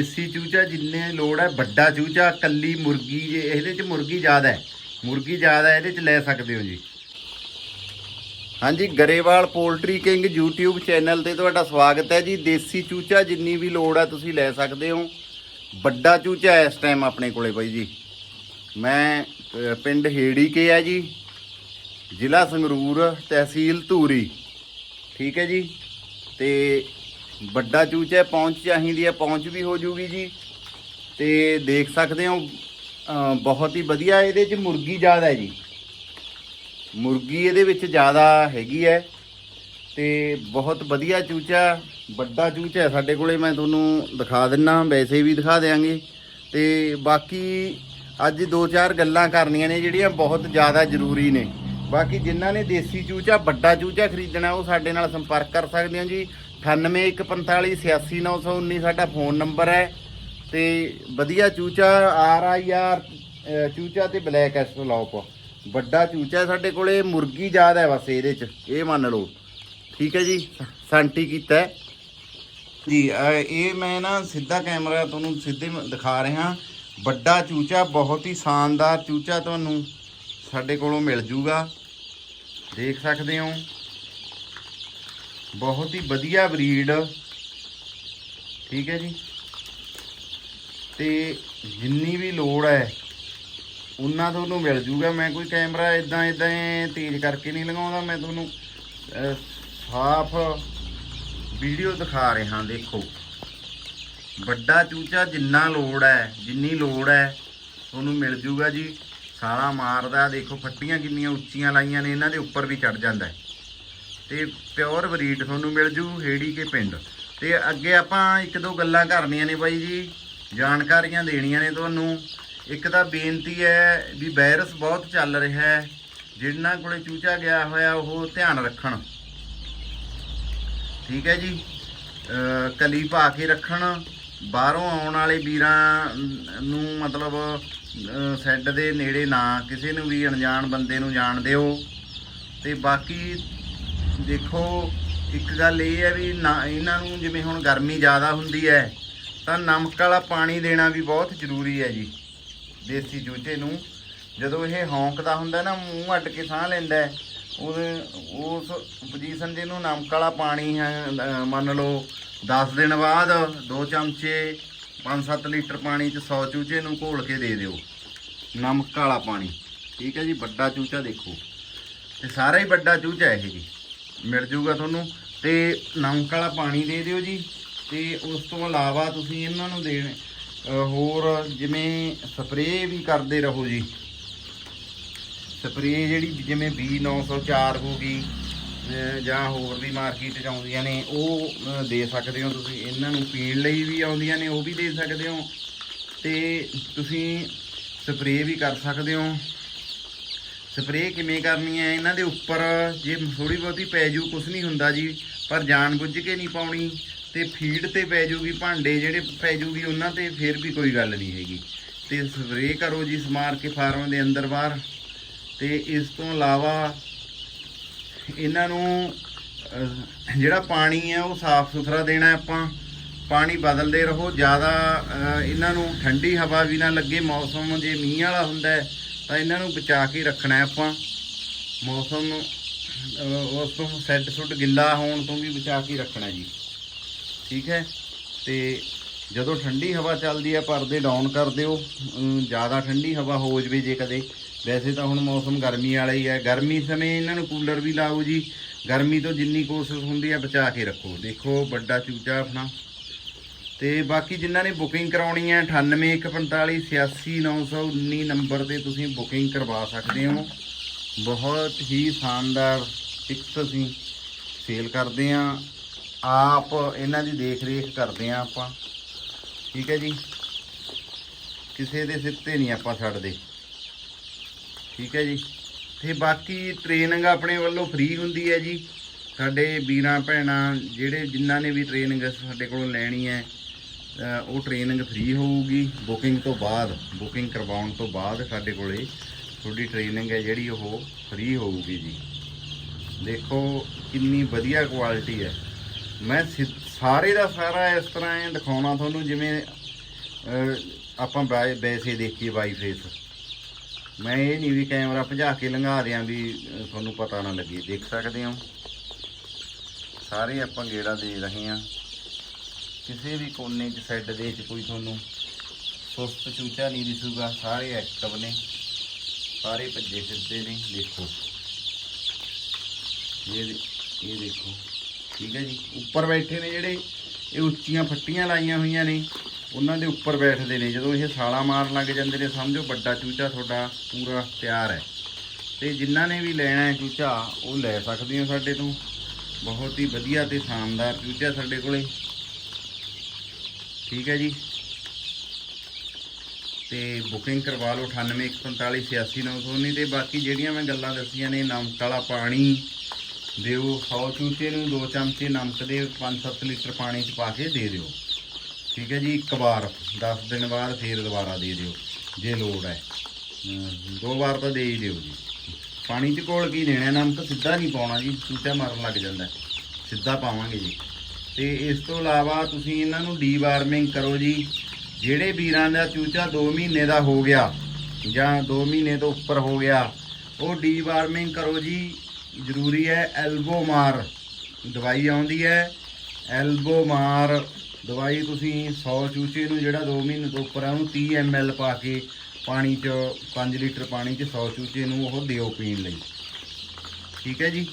ਦੇਸੀ ਚੂਚਾ ਜਿੰਨੇ ਲੋੜ ਹੈ ਵੱਡਾ ਚੂਚਾ ਕੱਲੀ ਮੁਰਗੀ ਜੇ ਇਹਦੇ ਚ ਮੁਰਗੀ ਜ਼ਿਆਦਾ ਹੈ। ਮੁਰਗੀ ਜ਼ਿਆਦਾ ਹੈ, ਇਹਦੇ ਚ ਲੈ ਸਕਦੇ ਹੋ ਜੀ। ਹਾਂਜੀ Grewal poultry king YouTube channel ਤੇ ਤੁਹਾਡਾ ਸਵਾਗਤ ਹੈ ਜੀ। ਦੇਸੀ ਚੂਚਾ ਜਿੰਨੀ ਵੀ ਲੋੜ ਹੈ ਤੁਸੀਂ ਲੈ ਸਕਦੇ ਹੋ। ਵੱਡਾ ਚੂਚਾ ਇਸ ਟਾਈਮ ਆਪਣੇ ਕੋਲੇ ਬਾਈ ਜੀ। ਮੈਂ ਅਹ, ਪਿੰਡ ਹੇੜੀ ਕੇ ਹੈ ਜੀ। ਜ਼ਿਲ੍ਹਾ ਸੰਗਰੂਰ ਤਹਿਸੀਲ ਧੂਰੀ। ਠੀਕ ਹੈ ਜੀ? ਤੇ ਵੱਡਾ ਚੂਚਾ ਪਹੁੰਚ ਚਾਹੀਦੀ ਹੈ, ਪਹੁੰਚ ਵੀ ਹੋ ਜੂਗੀ ਜੀ। ਤੇ ਦੇਖ ਸਕਦੇ ਹੋ ਬਹੁਤ ਹੀ ਵਧੀਆ ਇਹਦੇ ਚ ਮੁਰਗੀ ਜ਼ਿਆਦਾ ਹੈ ਜੀ। ਮੁਰਗੀ ਇਹਦੇ ਵਿੱਚ ਜ਼ਿਆਦਾ ਹੈਗੀ ਹੈ ਤੇ ਬਹੁਤ ਵਧੀਆ ਚੂਚਾ, ਵੱਡਾ ਚੂਚਾ ਸਾਡੇ ਕੋਲੇ, ਮੈਂ ਤੁਹਾਨੂੰ ਦਿਖਾ ਦਿੰਨਾ, ਵੈਸੇ ਵੀ ਦਿਖਾ ਦਿਆਂਗੇ। ਤੇ ਬਾਕੀ ਅੱਜ ਦੋ ਚਾਰ ਗੱਲਾਂ ਕਰਨੀਆਂ ਨੇ ਜਿਹੜੀਆਂ ਬਹੁਤ ਜ਼ਿਆਦਾ ਜ਼ਰੂਰੀ ਨੇ। ਬਾਕੀ ਜਿਨ੍ਹਾਂ ਨੇ ਦੇਸੀ ਚੂਚਾ, ਵੱਡਾ ਚੂਚਾ ਖਰੀਦਣਾ, ਉਹ ਸਾਡੇ ਨਾਲ ਸੰਪਰਕ ਕਰ ਸਕਦੇ ਹੋ ਜੀ। 9814586919 ਸਾਡਾ ਫੋਨ ਨੰਬਰ ਹੈ। ਤੇ ਵਧੀਆ ਚੂਚਾ, ਆਰ ਆਈ ਆਰ ਚੂਚਾ ਤੇ ਬਲੈਕ ਐਸਟਰਲੋਪ ਵੱਡਾ ਚੂਚਾ ਸਾਡੇ ਕੋਲੇ, ਮੁਰਗੀ ਜ਼ਿਆਦਾ ਹੈ ਬਸ ਇਹਦੇ ਚ, ਇਹ ਮੰਨ ਲਓ। ਠੀਕ ਹੈ ਜੀ, ਸੈਂਟੀ ਕੀਤਾ ਜੀ ਇਹ ਮੈਂ ਨਾ ਸਿੱਧਾ ਕੈਮਰਾ ਤੁਹਾਨੂੰ ਸਿੱਧੇ ਦਿਖਾ ਰਿਹਾ। ਵੱਡਾ ਚੂਚਾ, ਬਹੁਤ ਹੀ ਸ਼ਾਨਦਾਰ ਚੂਚਾ ਤੁਹਾਨੂੰ ਸਾਡੇ ਕੋਲੋਂ ਮਿਲ ਜੂਗਾ। ਦੇਖ ਸਕਦੇ ਹੋ। ਬਹੁਤ ਹੀ ਵਧੀਆ ਬਰੀਡ ਠੀਕ ਹੈ ਜੀ। ਤੇ ਜਿੰਨੀ ਵੀ ਲੋੜ ਹੈ ਉਹਨਾਂ ਤੁਹਾਨੂੰ ਮਿਲ ਜੂਗਾ। ਮੈਂ ਕੋਈ ਕੈਮਰਾ ਇਦਾਂ ਇਦਾਂ ਤੇਜ਼ ਕਰਕੇ ਨਹੀਂ ਲਗਾਉਂਦਾ। ਮੈਂ ਤੁਹਾਨੂੰ ਸਾਫ਼ ਵੀਡੀਓ ਦਿਖਾ ਰਿਹਾ ਦੇਖੋ। ਵੱਡਾ ਚੂਚਾ ਜਿੰਨਾ ਲੋੜ ਹੈ, ਜਿੰਨੀ ਲੋੜ ਹੈ, ਤੁਹਾਨੂੰ ਮਿਲ ਜੂਗਾ ਜੀ। ਸਾਲਾ ਮਾਰਦਾ ਦੇਖੋ ਫੱਟੀਆਂ ਕਿੰਨੀਆਂ ਉੱਚੀਆਂ ਲਾਈਆਂ ਨੇ, ਇਹਨਾਂ ਦੇ ਉੱਪਰ ਵੀ ਚੜ ਜਾਂਦਾ ਹੈ। ਤੇ ਪਿਓਰ ਬਰੀਡ ਤੁਹਾਨੂੰ ਮਿਲ ਜੂ, ਹੇੜੀ ਕੇ ਪਿੰਡ। ਤੇ ਅੱਗੇ ਆਪਾਂ ਇੱਕ ਦੋ ਗੱਲਾਂ ਕਰਨੀਆਂ ਨੇ ਬਾਈ ਜੀ, ਜਾਣਕਾਰੀਆਂ ਦੇਣੀਆਂ ਨੇ ਤੁਹਾਨੂੰ। ਇੱਕ ਤਾਂ ਬੇਨਤੀ ਹੈ ਵੀ ਵਾਇਰਸ ਬਹੁਤ ਚੱਲ ਰਿਹਾ ਹੈ ਜਿਨ੍ਹਾਂ ਕੋਲੇ ਚੂਚਾ ਗਿਆ ਹੋਇਆ, ਉਹ ਧਿਆਨ ਰੱਖਣ। ਠੀਕ ਹੈ ਜੀ? ਕਲੀ ਪਾ ਕੇ ਰੱਖਣ ਬਾਹਰੋਂ ਆਉਣ ਵਾਲੇ ਵੀਰਾਂ ਨੂੰ ਮਤਲਬ, ਅਹ ਸੈੱਡ ਦੇ ਨੇੜੇ ਨਾ, ਕਿਸੇ ਨੂੰ ਵੀ ਅਣਜਾਣ ਬੰਦੇ ਨੂੰ ਜਾਣ ਦਿਓ। ਤੇ ਬਾਕੀ ਦੇਖੋ, ਇੱਕ ਗੱਲ ਇਹ ਹੈ ਵੀ ਨਾ, ਇਹਨਾਂ ਨੂੰ ਜਿਵੇਂ ਹੁਣ ਗਰਮੀ ਜ਼ਿਆਦਾ ਹੁੰਦੀ ਹੈ, ਤਾਂ ਨਮਕ ਵਾਲਾ ਪਾਣੀ ਦੇਣਾ ਵੀ ਬਹੁਤ ਜ਼ਰੂਰੀ ਹੈ ਜੀ, ਦੇਸੀ ਚੂਚੇ ਨੂੰ। ਜਦੋਂ ਇਹ ਹੌਂਕਦਾ ਹੁੰਦਾ ਨਾ, ਮੂੰਹ ਅੱਡ ਕੇ ਸਾਹ ਲੈਂਦਾ ਉਹਦੇ, ਉਸ ਪੋਜੀਸ਼ਨ ਦੇ ਨੂੰ ਨਮਕ ਵਾਲਾ ਪਾਣੀ ਹੈ, ਅਹ, ਮੰਨ ਲਓ 10 ਦਿਨ ਬਾਅਦ ਦੋ ਚਮਚੇ 5-7 ਲੀਟਰ ਪਾਣੀ ਚ 100 ਚੂਚੇ ਨੂੰ ਘੋਲ ਕੇ ਦੇ ਦਿਓ। ਨਮਕ ਵਾਲਾ ਪਾਣੀ। ਠੀਕ ਹੈ ਜੀ? ਵੱਡਾ ਚੂਚਾ ਦੇਖੋ। ਤੇ ਸਾਰਾ ਹੀ ਵੱਡਾ ਚੂਚਾ ਹੈ ਇਹ ਜੀ। ਮਿਲ ਜੂਗਾ ਤੁਹਾਨੂੰ। ਤੇ ਨਮਕ ਵਾਲਾ ਪਾਣੀ ਦੇ ਦਿਓ ਜੀ। ਤੇ ਉਸ ਤੋਂ ਇਲਾਵਾ ਤੁਸੀਂ ਇਹਨਾਂ ਨੂੰ ਦੇਣ, ਅਹ, ਹੋਰ ਜਿਵੇਂ ਸਪਰੇਅ ਵੀ ਕਰਦੇ ਰਹੋ ਜੀ। ਸਪਰੇਅ ਜਿਹੜੀ ਜਿਵੇਂ B904 ਹੋ ਗਈ ਜਾਂ ਹੋਰ ਵੀ ਮਾਰਕੀਟ 'ਚ ਆਉਂਦੀਆਂ ਨੇ, ਉਹ ਦੇ ਸਕਦੇ ਹੋ ਤੁਸੀਂ। ਇਹਨਾਂ ਨੂੰ ਪੀਣ ਲਈ ਵੀ ਆਉਂਦੀਆਂ ਨੇ, ਉਹ ਵੀ ਦੇ ਸਕਦੇ ਹੋ। ਤੇ ਤੁਸੀਂ ਸਪਰੇਅ ਵੀ ਕਰ ਸਕਦੇ ਹੋ। ਸਪਰੇਅ ਕਿਵੇਂ ਕਰਨੀ ਹੈ? ਇਹਨਾਂ ਦੇ ਉੱਪਰ ਜੇ ਥੋੜੀ ਬਹੁਤੀ ਪੈ ਜੂ ਕੁਝ ਨਹੀਂ ਹੁੰਦਾ ਜੀ, ਪਰ ਜਾਣ ਬੁੱਝ ਕੇ ਨਹੀਂ ਪਾਉਣੀ। ਤੇ ਫੀਡ ਤੇ ਪੈ ਜੂਗੀ, ਭਾਂਡੇ ਜਿਹੜੇ ਪੈ ਜੂਗੀ, ਉਹਨਾਂ ਤੇ ਫਿਰ ਵੀ ਕੋਈ ਗੱਲ ਨਹੀਂ ਹੈਗੀ। ਤੇ ਸਪਰੇਅ ਕਰੋ ਜੀ, ਸਮਾਰ ਕੇ ਫਾਰਮ ਦੇ ਅੰਦਰ ਬਾਹਰ। ਤੇ ਇਸ ਤੋਂ ਇਲਾਵਾ ਇਹਨਾਂ ਨੂੰ ਜਿਹੜਾ ਪਾਣੀ ਹੈ ਉਹ ਸਾਫ਼ ਸੁਥਰਾ ਦੇਣਾ ਆਪਾਂ। ਪਾਣੀ ਬਦਲਦੇ ਰਹੋ, ਜ਼ਿਆਦਾ ਇਹਨਾਂ ਨੂੰ ਠੰਡੀ ਹਵਾ ਵੀ ਨਾ ਲੱਗੇ। ਮੌਸਮ ਜੇ ਮੀਂਹ ਵਾਲਾ ਹੁੰਦਾ ਤਾਂ ਇਹਨਾਂ ਨੂੰ ਬਚਾ ਕੇ ਰੱਖਣਾ ਆਪਾਂ। ਮੌਸਮ ਉਸ ਤੋਂ ਸੈੱਟ ਸੁੱਟ ਗਿੱਲਾ ਹੋਣ ਤੋਂ ਵੀ ਬਚਾ ਕੇ ਰੱਖਣਾ ਜੀ। ਠੀਕ ਹੈ? ਤੇ ਜਦੋਂ ਠੰਡੀ ਹਵਾ ਚੱਲਦੀ ਹੈ ਪਰਦੇ ਡਾਊਨ ਕਰ ਦਿਓ। ਜ਼ਿਆਦਾ ਠੰਡੀ ਹਵਾ ਹੋ ਜਵੇ ਜੇ ਕਦੇ। ਵੈਸੇ ਤਾਂ ਹੁਣ ਮੌਸਮ ਗਰਮੀ ਵਾਲਾ ਹੀ ਹੈ ਗਰਮੀ ਸਮੇਂ ਇਹਨਾਂ ਨੂੰ ਕੂਲਰ ਵੀ ਲਾਓ ਜੀ। ਗਰਮੀ ਤੋਂ ਜਿੰਨੀ ਕੋਸ਼ਿਸ਼ ਹੁੰਦੀ ਹੈ ਬਚਾ ਕੇ ਰੱਖੋ। ਦੇਖੋ, ਵੱਡਾ ਚੂਚਾ ਆਪਣਾ। ਤੇ ਬਾਕੀ ਜਿਨ੍ਹਾਂ ਨੇ ਬੁਕਿੰਗ ਕਰਾਉਣੀ ਹੈ 9814486919 ਨੰਬਰ ਤੇ ਤੁਸੀਂ ਬੁਕਿੰਗ ਕਰਵਾ ਸਕਦੇ ਹੋ। ਬਹੁਤ ਹੀ ਸ਼ਾਨਦਾਰ ਟਿਕਟ ਅਸੀਂ ਸੇਲ ਕਰਦੇ ਆ। ਆਪ ਇਹਨਾਂ ਦੀ ਦੇਖ ਰੇਖ ਕਰਦੇ ਆ ਆਪਾਂ। ਠੀਕ ਹੈ ਜੀ। ਕਿਸੇ ਦੇ ਸਿਰ ਤੇ ਨਹੀਂ ਆਪਾਂ ਛੱਡਦੇ। ਠੀਕ ਹੈ ਜੀ। ਤੇ ਬਾਕੀ ਟ੍ਰੇਨਿੰਗ ਆਪਣੇ ਵੱਲੋਂ ਫ੍ਰੀ ਹੁੰਦੀ ਹੈ ਜੀ। ਸਾਡੇ ਵੀਰਾਂ ਭੈਣਾਂ ਜਿਹੜੇ ਜਿਨ੍ਹਾਂ ਨੇ ਵੀ ਟ੍ਰੇਨਿੰਗ ਸਾਡੇ ਕੋਲੋਂ ਲੈਣੀ ਹੈ ਉਹ ਟ੍ਰੇਨਿੰਗ ਫ੍ਰੀ ਹੋਊਗੀ। ਬੁਕਿੰਗ ਤੋਂ ਬਾਅਦ ਬੁਕਿੰਗ ਕਰਵਾਉਣ ਤੋਂ ਬਾਅਦ ਸਾਡੇ ਕੋਲੇ ਤੁਹਾਡੀ ਟ੍ਰੇਨਿੰਗ ਹੈ ਜਿਹੜੀ ਉਹ ਫ੍ਰੀ ਹੋਊਗੀ ਜੀ। ਦੇਖੋ ਕਿੰਨੀ ਵਧੀਆ ਕੁਆਲਿਟੀ ਹੈ। ਮੈਂ ਸਿ- ਸਾਰੇ ਦਾ ਸਾਰਾ ਇਸ ਤਰ੍ਹਾਂ ਐਂ ਦਿਖਾਉਣਾ ਤੁਹਾਨੂੰ, ਜਿਵੇਂ ਆਪਾਂ ਬਾਈ- ਵੈਸੇ ਦੇਖੀਏ ਬਾਈ ਫੇਸ। ਮੈਂ ਇਹ ਨਹੀਂ ਵੀ ਕੈਮਰਾ ਭਜਾ ਕੇ ਲੰਘਾ ਦਿਆਂ ਵੀ ਤੁਹਾਨੂੰ ਪਤਾ ਨਾ ਲੱਗੇ। ਦੇਖ ਸਕਦੇ ਹੋ? ਸਾਰੇ ਆਪਾਂ ਗੇੜਾ ਦੇ ਰਹੇ ਹਾਂ। ਕਿਸੇ ਵੀ ਕੋਨੇ 'ਚ, ਸੈੱਡ ਦੇ 'ਚ ਕੋਈ ਤੁਹਾਨੂੰ ਸੁਸਤ ਚੂਚਾ ਨਹੀਂ ਦਿਸੂਗਾ। ਸਾਰੇ ਐਕਟਿਵ ਨੇ। ਸਾਰੇ ਭੱਜੇ ਫਿਰਦੇ ਨੇ। ਦੇਖੋ। ਇਹ ਇਹ ਦੇਖੋ। ਠੀਕ ਹੈ ਜੀ। ਉੱਪਰ ਬੈਠੇ ਨੇ ਜਿਹੜੇ, ਇਹ ਉੱਚੀਆਂ ਫੱਟੀਆਂ ਲਾਈਆਂ ਹੋਈਆਂ ਨੇ, ਉਹਨਾਂ ਦੇ ਉੱਪਰ ਬੈਠਦੇ ਨੇ। ਜਦੋਂ ਇਹ ਛਾਲਾ ਮਾਰਨ ਲੱਗ ਜਾਂਦੇ ਨੇ, ਸਮਝੋ ਵੱਡਾ ਚੂਚਾ ਤੁਹਾਡਾ ਪੂਰਾ ਤਿਆਰ ਹੈ। ਤੇ ਜਿਨ੍ਹਾਂ ਨੇ ਵੀ ਲੈਣਾ ਹੈ ਚੂਚਾ, ਉਹ ਲੈ ਸਕਦੇ ਹੋ ਸਾਡੇ ਤੋਂ। ਬਹੁਤ ਹੀ ਵਧੀਆ ਤੇ ਸ਼ਾਨਦਾਰ ਚੂਚਾ ਸਾਡੇ ਕੋਲੇ। ਠੀਕ ਹੈ ਜੀ। ਤੇ ਬੁਕਿੰਗ ਕਰਵਾ ਲਓ 9814586919 ਤੇ ਬਾਕੀ ਜਿਹੜੀਆਂ ਮੈਂ ਗੱਲਾਂ ਦੱਸੀਆਂ ਨੇ, ਨਮਕ ਵਾਲਾ ਪਾਣੀ ਦਿਓ 100 ਚੂਚੇ ਨੂੰ, ਦੋ ਚਮਚੇ ਨਮਕ ਦੇ 5-7 ਲੀਟਰ ਪਾਣੀ ਚ ਪਾ ਕੇ ਦੇ ਦਿਓ। ਠੀਕ ਹੈ ਜੀ, ਇੱਕ ਵਾਰ 10 ਦਿਨ ਬਾਅਦ ਫੇਰ ਦੁਬਾਰਾ ਦੇ ਦਿਓ, ਜੇ ਲੋੜ ਹੈ। ਦੋ ਵਾਰ ਤਾਂ ਦੇ ਹੀ ਦਿਓ ਜੀ। ਪਾਣੀ ਚ ਘੋਲ ਕੀ ਦੇਣਾ, ਨਮਕ ਸਿੱਧਾ ਨਹੀਂ ਪਾਉਣਾ ਜੀ, ਚੂਚਾ ਮਰਨ ਲੱਗ ਜਾਂਦਾ ਸਿੱਧਾ ਪਾਵਾਂਗੇ ਜੀ। ਤੇ ਇਸ ਤੋਂ ਇਲਾਵਾ ਤੁਸੀਂ ਇਹਨਾਂ ਨੂੰ ਡੀਵਾਰਮਿੰਗ ਕਰੋ ਜੀ। ਜਿਹੜੇ ਵੀਰਾਂ ਦਾ ਚੂਚਾ 2 ਮਹੀਨੇ ਦਾ ਹੋ ਗਿਆ ਜਾਂ 2 ਮਹੀਨੇ ਤੋਂ ਉੱਪਰ ਹੋ ਗਿਆ, ਉਹ ਡੀਵਾਰਮਿੰਗ ਕਰੋ ਜੀ। ਜ਼ਰੂਰੀ ਹੈ ਐਲਬੋ ਮਾਰ। ਦਵਾਈ ਆਉਂਦੀ ਹੈ ਐਲਬੋ ਮਾਰ। ਦਵਾਈ ਤੁਸੀਂ 100 ਚੂਚੇ ਨੂੰ ਜਿਹੜਾ 2 ਮਹੀਨੇ ਤੋਂ ਉੱਪਰ ਹੈ ਉਹਨੂੰ 30 ml ਪਾ ਕੇ ਪਾਣੀ 'ਚ 5 ਲੀਟਰ ਪਾਣੀ 'ਚ 100 ਚੂਚੇ ਨੂੰ ਉਹ ਦਿਓ ਪੀਣ ਲਈ। ਠੀਕ ਹੈ ਜੀ?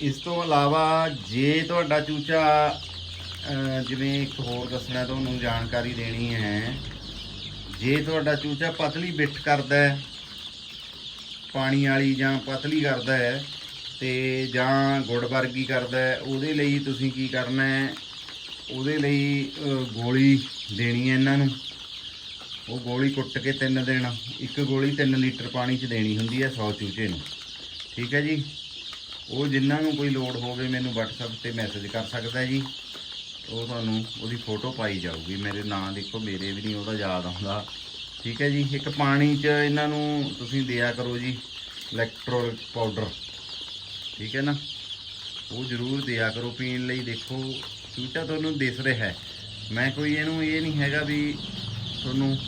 ਇਸ ਤੋਂ ਇਲਾਵਾ ਜੇ ਤੁਹਾਡਾ ਚੂਚਾ ਜਿਵੇਂ ਇੱਕ ਹੋਰ ਦੱਸਣਾ ਤੁਹਾਨੂੰ ਜਾਣਕਾਰੀ ਦੇਣੀ ਹੈ, ਜੇ ਤੁਹਾਡਾ ਚੂਚਾ ਪਤਲੀ ਬਿੱਟ ਕਰਦਾ ਹੈ ਪਾਣੀ ਵਾਲੀ ਜਾਂ ਪਤਲੀ ਕਰਦਾ ਹੈ ਤੇ ਜਾਂ ਗੁੜ ਵਰਗੀ ਕਰਦਾ ਹੈ, ਉਹਦੇ ਲਈ ਤੁਸੀਂ ਕੀ ਕਰਨਾ ਹੈ? ਉਹਦੇ ਲਈ ਗੋਲੀ ਦੇਣੀ ਹੈ ਇਹਨਾਂ ਨੂੰ। ਉਹ ਗੋਲੀ ਕੁੱਟ ਕੇ ਤਿੰਨ ਦਿਨ, ਇੱਕ ਗੋਲੀ 3 ਲੀਟਰ ਪਾਣੀ 'ਚ ਦੇਣੀ ਹੁੰਦੀ ਹੈ 100 ਚੂਚੇ ਨੂੰ। ਠੀਕ ਹੈ ਜੀ? ਉਹ ਜਿਨ੍ਹਾਂ ਨੂੰ ਕੋਈ ਲੋੜ ਹੋਵੇ ਮੈਨੂੰ WhatsApp ਤੇ ਮੈਸੇਜ ਕਰ ਸਕਦਾ ਜੀ। ਉਹ ਤੁਹਾਨੂੰ ਉਹਦੀ ਫੋਟੋ ਪਾਈ ਜਾਊਗੀ। ਮੇਰੇ ਨਾਂ ਦੇਖੋ, ਮੇਰੇ ਵੀ ਨਹੀਂ, ਉਹਦਾ ਯਾਦ ਆਉਂਦਾ। ਠੀਕ ਹੈ ਜੀ, ਇੱਕ ਪਾਣੀ 'ਚ ਇਹਨਾਂ ਨੂੰ ਤੁਸੀਂ ਦਿਆ ਕਰੋ ਜੀ ਇਲੈਕਟ੍ਰੋਲ ਪਾਊਡਰ ਠੀਕ ਹੈ ਨਾ? ਉਹ ਜ਼ਰੂਰ ਦਿਆ ਕਰੋ, ਪੀਣ ਲਈ ਦੇਖੋ ਚੂਚਾ ਤੁਹਾਨੂੰ ਦਿਸ ਰਿਹਾ ਹੈ। ਮੈਂ ਕੋਈ ਇਹਨੂੰ, ਇਹ ਨਹੀਂ ਹੈਗਾ ਵੀ ਤੁਹਾਨੂੰ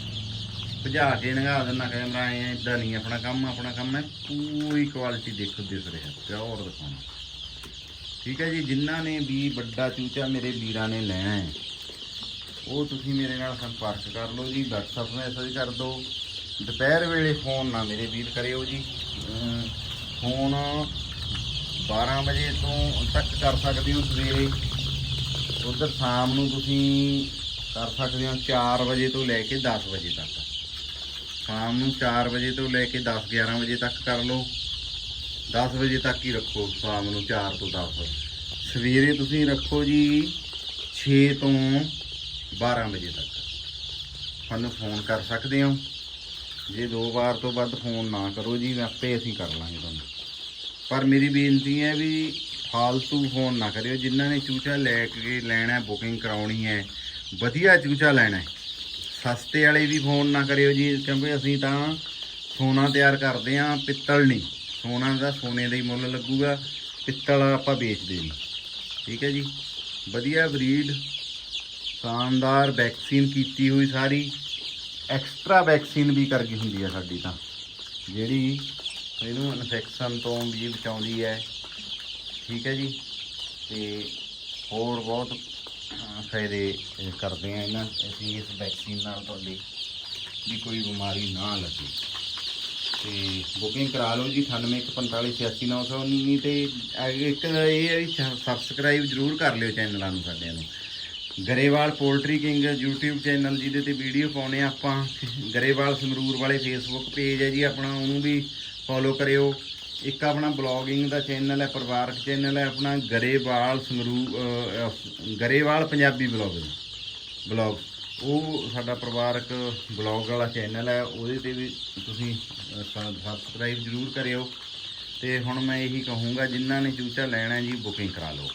ਭਜਾ ਕੇ ਨਗਾ ਦਿੰਨਾ ਕੈਮਰਾ ਐ ਇਦਾਂ ਨਹੀਂ, ਆਪਣਾ ਕੰਮ ਆਪਣਾ ਕੰਮ ਹੈ, ਪੂਰੀ ਕੁਆਲਿਟੀ ਦੇਖੋ ਦਿਸ ਰਿਹਾ ਪਿਓਰ ਦਿਖਾਉਣਾ। ਠੀਕ ਹੈ ਜੀ, ਜਿਨ੍ਹਾਂ ਨੇ ਵੀ ਵੱਡਾ ਚੂਚਾ ਮੇਰੇ ਵੀਰਾਂ ਨੇ ਲੈਣਾ ਹੈ। ਉਹ ਤੁਸੀਂ ਮੇਰੇ ਨਾਲ ਸੰਪਰਕ ਕਰ ਲਓ ਜੀ, WhatsApp ਮੈਸੇਜ ਕਰ ਦਿਓ। ਦੁਪਹਿਰ ਵੇਲੇ ਫੋਨ ਨਾ ਮੇਰੇ ਵੀਰ ਕਰਿਓ ਜੀ। ਫੋਨ 12 ਵਜੇ ਤੋਂ ਤੱਕ ਕਰ ਸਕਦੇ ਹੋ ਸਵੇਰੇ। ਉਧਰ ਸ਼ਾਮ ਨੂੰ ਤੁਸੀਂ ਕਰ ਸਕਦੇ ਹੋ 4 ਵਜੇ ਤੋਂ ਲੈ ਕੇ 10 ਵਜੇ ਤੱਕ। ਸ਼ਾਮ ਨੂੰ 4 ਵਜੇ ਤੋਂ ਲੈ ਕੇ 10 11 ਵਜੇ ਤੱਕ ਕਰ ਲਓ। 10 ਵਜੇ ਤੱਕ ਹੀ ਰੱਖੋ, ਸ਼ਾਮ ਨੂੰ 4 ਤੋਂ 10 ਸਵੇਰੇ ਤੁਸੀਂ ਰੱਖੋ ਜੀ 6 ਤੋਂ 12 ਵਜੇ ਤੱਕ। ਸਾਨੂੰ ਫੋਨ ਕਰ ਸਕਦੇ ਹੋ? ਜੇ ਦੋ ਵਾਰ ਤੋਂ ਵੱਧ ਫੋਨ ਨਾ ਕਰੋ ਜੀ ਆਪੇ ਅਸੀਂ ਕਰ ਲਾਂਗੇ ਤੁਹਾਨੂੰ। ਪਰ ਮੇਰੀ ਬੇਨਤੀ ਹੈ ਵੀ ਫਾਲਤੂ ਫੋਨ ਨਾ ਕਰਿਓ। ਜਿਨ੍ਹਾਂ ਨੇ ਚੂਚਾ ਲੈ ਕੇ ਲੈਣਾ ਬੁਕਿੰਗ ਕਰਾਉਣੀ ਹੈ, ਵਧੀਆ ਚੂਚਾ ਲੈਣਾ ਹੈ, ਸਸਤੇ ਵਾਲੇ ਵੀ ਫੋਨ ਨਾ ਕਰਿਓ ਜੀ, ਕਿਉਂਕਿ ਅਸੀਂ ਤਾਂ ਸੋਨਾ ਤਿਆਰ ਕਰਦੇ ਆਂ ਪਿੱਤਲ ਨਹੀਂ। ਸੋਨਾ ਦਾ ਸੋਨੇ ਦਾ ਹੀ ਮੁੱਲ ਲੱਗੂਗਾ, ਪਿੱਤਲ ਆਪਾਂ ਵੇਚਦੇ ਨਹੀਂ। ਠੀਕ ਹੈ ਜੀ? ਵਧੀਆ ਬਰੀਡ ਸ਼ਾਨਦਾਰ ਵੈਕਸੀਨ ਕੀਤੀ ਹੋਈ ਸਾਰੀ ਐਕਸਟਰਾ ਵੈਕਸੀਨ ਵੀ ਕਰ ਗਈ ਹੁੰਦੀ ਹੈ ਸਾਡੀ ਤਾਂ। ਜਿਹੜੀ ਇਹਨੂੰ ਇਨਫੈਕਸ਼ਨ ਤੋਂ ਵੀ ਬਚਾਉਂਦੀ ਹੈ। ਠੀਕ ਹੈ ਜੀ। ਤੇ ਹੋਰ ਬਹੁਤ ਫਾਇਦੇ ਕਰਦੇ ਆ ਇਹਨਾਂ। ਅਸੀਂ ਇਸ ਵੈਕਸੀਨ ਨਾਲ ਤੁਹਾਡੀ ਵੀ ਕੋਈ ਬਿਮਾਰੀ ਨਾ ਲੱਗੇ। ਤੇ ਬੁਕਿੰਗ ਕਰਾ ਲਓ ਜੀ 9814586919 ਤੇ ਅਹ, ਇੱਕ ਇਹ ਹੈ ਵੀ ਸਬਸਕ੍ਰਾਈਬ ਜ਼ਰੂਰ ਕਰ ਲਿਓ ਚੈਨਲਾਂ ਨੂੰ ਸਾਡਿਆਂ ਨੂੰ। Grewal poultry king YouTube channel ਜਿਹਦੇ ਤੇ ਵੀਡੀਓ ਪਾਉਨੇ ਆ ਆਪਾਂ। ਗਰੇਵਾਲ ਸੰਗਰੂਰ ਵਾਲੇ Facebook ਪੇਜ ਹੈ ਜੀ, ਆਪਣਾ ਉਹਨੂੰ ਵੀ ਫੋਲੋ ਕਰਿਓ। ਇੱਕ ਆਪਣਾ ਬਲੌਗਿੰਗ ਦਾ ਚੈਨਲ ਹੈ, ਪਰਿਵਾਰਕ ਚੈਨਲ ਹੈ, ਆਪਣਾ ਗਰੇਵਾਲ ਸੰਗਰੂ ਗਰੇਵਾਲ ਪੰਜਾਬੀ ਬਲੌਗ ਬਲੌਗ ਉਹ ਸਾਡਾ ਪਰਿਵਾਰਕ ਬਲੌਗ ਵਾਲਾ ਚੈਨਲ ਹੈ, ਉਹਦੇ ਤੇ ਵੀ ਤੁਸੀਂ ਸਬਸਕ੍ਰਾਈਬ ਜ਼ਰੂਰ ਕਰਿਓ। ਤੇ ਹੁਣ ਮੈਂ ਇਹੀ ਕਹੂੰਗਾ, ਜਿਨ੍ਹਾਂ ਨੇ ਚੂਚਾ ਲੈਣਾ ਜੀ ਬੁਕਿੰਗ ਕਰਾ ਲਓ।